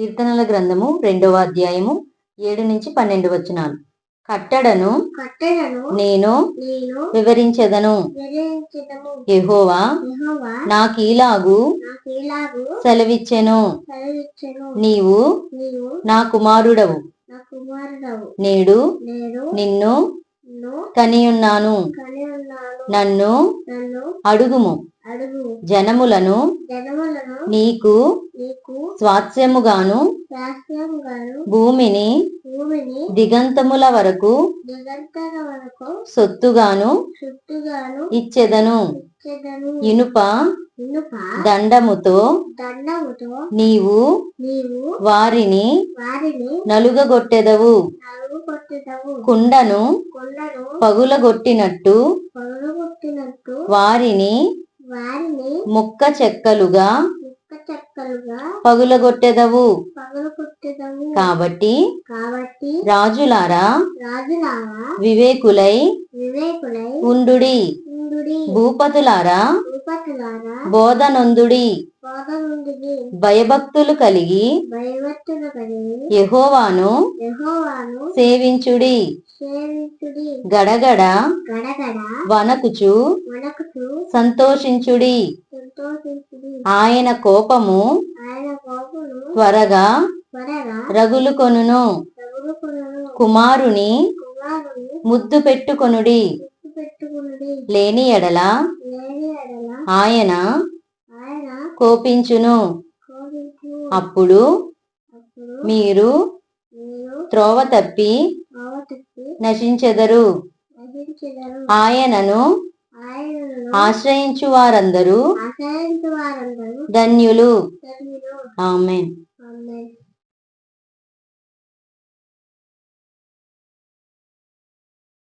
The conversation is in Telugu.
కీర్తనల గ్రంథము రెండవ అధ్యాయము ఏడు నుంచి పన్నెండు వచనాలు. కట్టడను నేను వివరించెదను. యెహోవా నాకీలాగు సెలవిచ్చెను. నీవు నా కుమారుడవు. నేడు నేను నిన్ను నిన్ను కనియున్నాను. నన్ను అడుగుము. అడుగు జనములను జనములను నీకు స్వాస్యముగాను భూమిని దిగంతముల వరకు సొత్తుగాను ఇచ్చెదను. ఇనుప దండముతో నీవు వారిని నలుగగొట్టెదవు. కుండను పగులగొట్టినట్టు పగలగొట్టినట్టు వారిని ముక్క చెక్కలుగా పగులగొట్టెదవు. కాబట్టి కాబట్టి రాజులారా రాజులారా వివేకులై వివేకులై ఉండుడి. భూపతులారా భూపతులారా బోధనొందుడి. భయభక్తులు కలిగి భయభక్తులు కలిగి యెహోవాను యెహోవాను సేవించుడి. సేవించుడి. గడగడ గడగడ వనకుచు సంతోషించుడి. ఆయన కోపము త్వరగా రగులుకొనును తగులుకును కుమారుని ముద్దు పెట్టుకొనుడి. లేని ఎడల ఆయన కోపించును. కోపించు అప్పుడు మీరు త్రోవ తప్పి నశించెదరు. ఆయనను ఆశ్రయించు వారందరూ ధన్యులు. ఆమెన్. ఆమె